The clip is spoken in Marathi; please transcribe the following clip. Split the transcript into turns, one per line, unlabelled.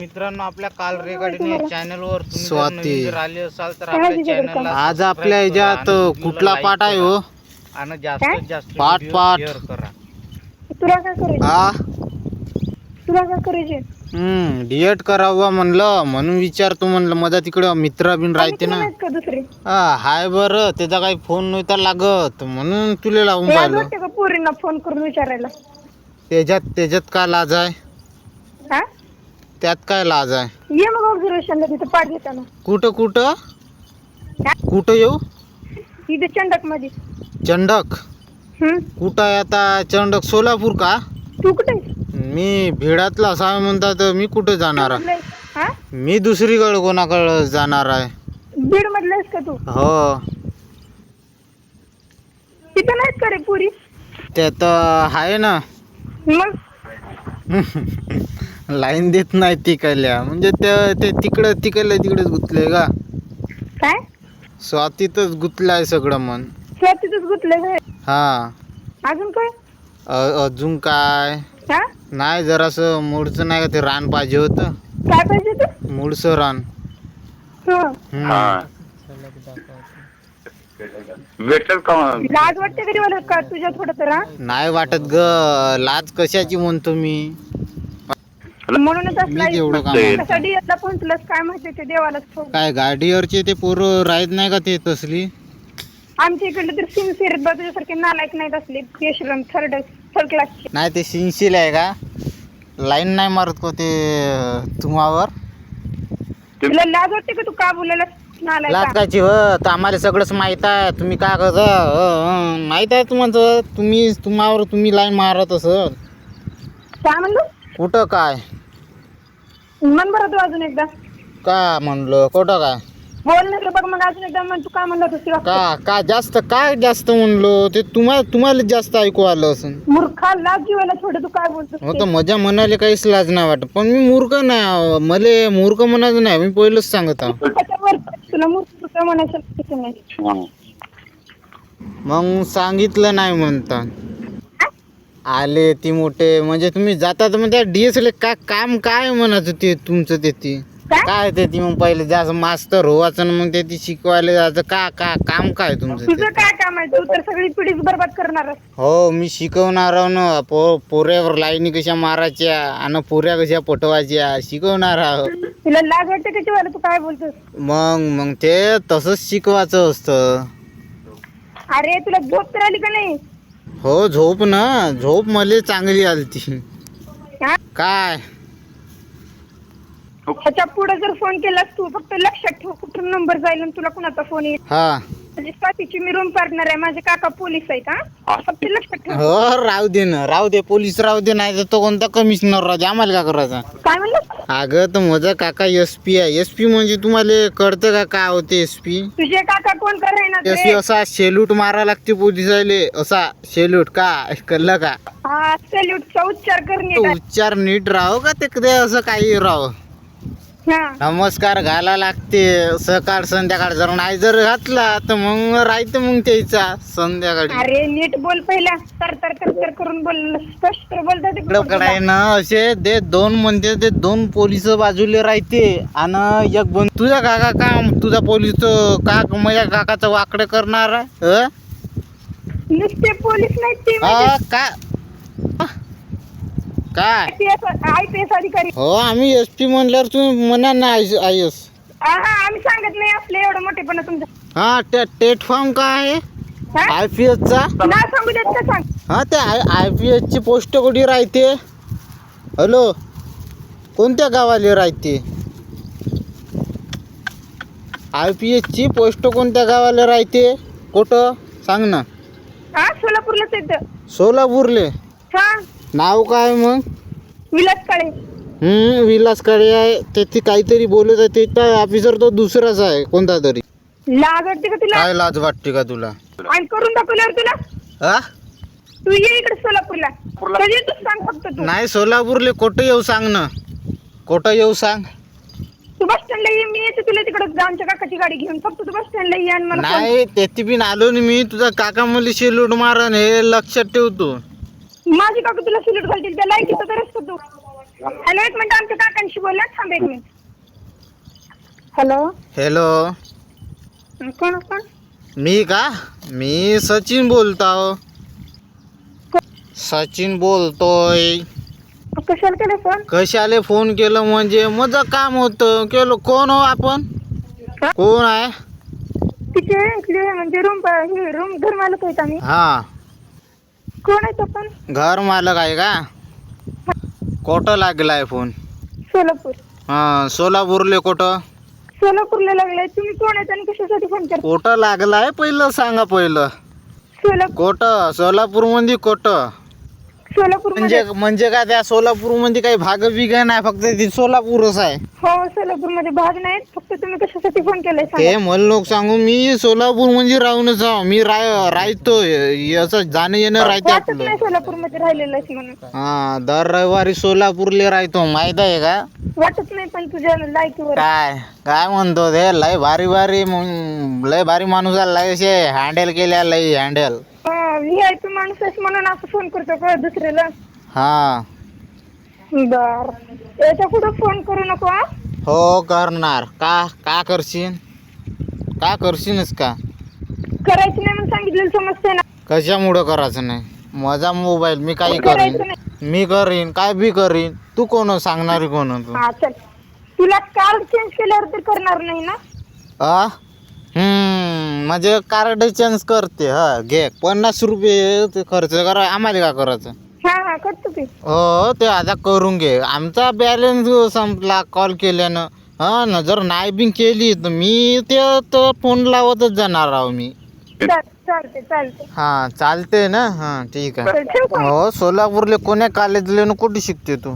मित्रांनो आपल्या काल रेकॉर्डिंग चॅनल वर तुम्ही जर
स्वाती.
नवीन जर आले असाल तर
काय
आपल्या
तिथे करता?
चॅनलला
आज आपल्या ह्याच्यात कुठला पाठ आहे हो?
आणि जास्तीत जास्त
पाठ, पाठ.
करा.
तुला काय करायचे?
हा
तुला काय करायचे?
हम्म डिएट करावं म्हणलं म्हणून विचारतो म्हणलं माझा तिकडं मित्र बिन राहते ना.
का दुसरे?
हा हाय बरं त्याचा काही फोन नव्हता लागत म्हणून तुला लावून पाहिलं.
वाटते का पोरींना फोन करून विचारायला?
त्याच्यात त्याच्यात काय लाज आहे?
हा?
त्यात काय लाज आहे?
ये मग ऑब्झर्वेशनला तिथे पाठ घेताना.
कुठं कुठं? कुठं येऊ?
इथे चंडकमध्ये.
चंडक? कुठं आहे आता? चंडक सोलापूर का?
तू कुठे?
मी भिडातला असा म्हणतात मी कुठं जाणार आहे? मी दुसरीकडे कोणाकडे जाणार आहे?
बीड मधला आहेस का तू?
हो.
तिथे नाहीत का रे पुरी?
त्यात आहे ना.
मग?
लाईन देत नाही तिकडल्या. म्हणजे ते ते तिकडं तिकडल्या तिकडेच गुतले का?
काय?
स्वातीतच गुतलाय सगळं मन.
स्वातीतच गुतलं काय
हा.
अजून काय?
अ- अजून काय?
हा?
नाही जरासं मूळचं नाही का ते रान पाहिजे होतं?
काय पाहिजे तू
मूळचं रान.
हा.
हम्म.
भेटेल का
लाज वाटते कधी मला का तुझ्या थोडं तर हा?
नाही वाटत ग. लाज कशाची म्हणतो मी
म्हणूनच
मी तेवढं काम
पोहोचलंस काय माहिती ते देवालाच ठाऊक.
काय गाडीवरचे ते पोरं राहत नाही का ते तसली?
आमच्या इकडले तर सिन्सिअर तुझ्यासारखे नालायक नाहीत असले. यशवंत थर्ड थर्ड क्लासचे
नाही ते सिन्सिल आहे का? लाईन नाही मारत का ते तुम्हावर?
तुला लाज वाटते का तू का बोलायला नालायक?
लाटकाची हो? तर आम्हाला सगळंच माहीत आहे. तुम्ही काय करता हं, हं. माहीत आहे तुम्हाला तुम्ही तुम्हावर तुम्ही लाईन मारत असत
काय म्हणलो?
कुठं काय?
म्हण बरं तू अजून एकदा.
का म्हणलं? कुठं काय
बोल ना रे बघ मग अजून एकदा म्हण तू काय म्हणलं होतं
का? का जास्त काय जास्त म्हणलो? ते तुम्हाला तुम्हाला जास्त ऐकू आलं असं
मूर्खा लाज थोडं तू काय बोलतोस
हो मजा म्हणाले काहीच लाज नाही वाटत. पण मी मूर्ख नाही मले मूर्ख म्हणायचं नाही. मी पहिलंच सांगत आहो.
त्याच्यावर तुला मूर्ख म्हणायचं नाही.
मग सांगितलं नाही म्हणतात आले ती मोठे. म्हणजे तुम्ही जातात म्हणजे डीएसएल का काम काय म्हणायचं ते तुमचं ते ती?
काय?
ते ती मग पहिले जास्त मास्तर होवाचं आणि मग ते ती शिकवायला जायचं. का का काम काय तुमचं
तुझं काय काम आहे? तू तर सगळी पिढीच बरबाद करणार
हो मी शिकवणार आहो ना. पो पोऱ्यावर लाईनी कशा मारायच्या आणि पोऱ्या कशा पटवायच्या शिकवणार आहो.
तुला लाज वाटते का जीवाला तू काय बोलतोस?
मग मग ते तसंच शिकवायचं असतं.
अरे तुला झोप तर आली का नाही?
हो झोप ना. झोप मले चांगली आली ती
हा?
काय?
ह्याच्या पुढे जर फोन केलास तू फक्त लक्षात ठेव कुठून नंबर जाईल आणि तुला कुणाचा फोन येईल.
हा.
म्हणजे स्वातीची मी रूम पार्टनर आहे. माझे काका पोलीस हा. फक्त लक्षात ठेव.
हो राहू दे ना राहू दे. पोलीस राहू दे नाही तर तो कोणता कमिशनर राहू दे. आम्हाला काय करायचं?
काय म्हणलं?
अगं तर माझा काका एस पी आहे. एस पी म्हणजे तुम्हाला कळतं का काय होते एस पी
तुझे काका कोण करायना
एस पी असा शेलूट मारा लागते पोलिसाले असा शेलूट का? कळलं का?
हा सॅल्यूटचा उच्चार करणे
तो उच्चार नीट राहो का ते कधी असं काही राहो. नमस्कार घाला लागते. सकाळ संध्याकाळ जर नाही जर घातला तर मग राहते मग त्याचा संध्याकाळी.
अरे नीट बोल पहिला. तर तर तर तर करून बोल.
स्पष्टकडे ना असे ते दोन म्हणते ते दोन पोलीस बाजूले राहते. आणि एक बन तुझा काका का तुझा पोलीस का माझ्या काकाचं वाकडे करणार आहे अ?
नुसते पोलीस नाहीत ते
हा, का काय?
आय पी एस अधिकारी.
हो आम्ही एस पी म्हणल्यावर तुम्ही म्हणा ना आय एस
आम्ही सांगत नाही आपले एवढं मोठेपणा तुमचं.
हा ते टेट फॉर्म काय आहे?
हा?
आय पी एसचा
नाव सांगू देत का सांग?
हा ते आय आय पी एसची पोस्ट कुठे राहते? हॅलो? कोणत्या गावाला राहते? आय पी एसची पोस्ट कोणत्या गावाला राहते? कुठं? सांग ना.
हा सोलापूरलाच येतं.
सोलापूरले?
हा.
नाव काय मग?
विलास काळे.
हम्म विलासकडे आहे. त्याची काहीतरी बोलत आहे. त्याचा ऑफिसर तो दुसराच आहे कोणता तरी.
लाज वाटते का तुला?
काय लाज वाटते का तुला?
आणि करून दाखवल्यावर तुला?
हा
तू ये इकडे सोलापूरला. तू सांग फक्त तू.
नाही सोलापूरले कुठं येऊ सांग ना. कुठं येऊ सांग.
तू बस स्टँडला ये मी येते तुला तिकडे. आमच्या काकाची गाडी घेऊन. फक्त तू बस स्टँडला ये आणि मला phone
नाही त्याची बिन आलो ना मी. तुझा काका मला शेलूट मारन हे लक्षात ठेवतो
माझी काका तुला सिलेक्ट घालतील त्या लायकीचा तर असतो तू. हॅलो एक मिनिट आमच्या काकांशी बोला थांब एक मिनिट हॅलो
हॅलो
कोण कोण?
मी का? मी सचिन बोलतो. सचिन बोलतोय.
कशाला केलं फोन
कशाले फोन केलं म्हणजे माझं काम होतं. केलं कोण हो आपण? कोण आहे?
तिचे म्हणजे रूम हे रूम घर मालक आहेत आम्ही.
हा.
कोण आहे तो पण?
घर मालक आहे का? कोठं लागलाय फोन?
सोलापूर.
हा सोलापूरले कोठं?
सोलापूरला लागलाय. तुम्ही कोण आहेत आणि कशासाठी फोन करता?
कोठं लागलाय? पहिलं सांगा पहिलं.
सोलापूर.
कोठं? सोलापूरमध्ये कोठं?
सोलापूर
म्हणजे म्हणजे काय त्या सोलापूरमध्ये काही भाग बिग नाही फक्त ती सोलापूरच आहे.
हो सोलापूरमध्ये भाग नाहीत फक्त तुम्ही कशासाठी फोन केलाय
ते
सांगा
मला लोक सांगू मी सोलापूर म्हणजे राहूनच आहो. मी राय राहतो असं जाणं येणं राहते
वाटत
आपलं.
नाही सोलापूरमध्ये राहिलेलं आहेस म्हणून.
हा दर रविवारी सोलापूरले राहतो माहीत आहे का?
वाटत नाही पण तुझ्या लायकीवर.
काय? काय म्हणतो ते? लय भारी भारी मग लय भारी माणूस आहे लय असे हँडल केल्या लय हँडल
पी माणूस आहेस म्हणून असं फोन करतो का दुसऱ्याला?
हा.
बर. याच्यापुढे फोन करू नको हा?
हो करणार. का का करशील का करशीलच का?
करायचं नाही म्हणून सांगितलेलं समजते ना.
कशामुळं करायचं नाही? माझा मोबाईल मी काही
करायचं
करीन?
नाही.
मी करीन? काय बी करीन? तू कोण सांगणारी कोण तू?
हा चल. तुला कार्ड चेंज केल्यावर तर करणार नाही ना?
आ? म्हणजे कार्ड चेंज करते हा घे. पन्नास रुपये ते खर्च करा आम्हाला का करायचं?
हा हा करतो की.
हो ते आता करून घे. आमचा बॅलन्स संपला कॉल केल्यानं. हा ना जर नाही बी केली तर मी ते तर फोन लावतच जाणार आहो मी.
चाल- चालते चालते
हा चालते ना? हा ठीक आहे? हो सोलापूरले कोण्या कॉलेजले कुठे शिकते तू?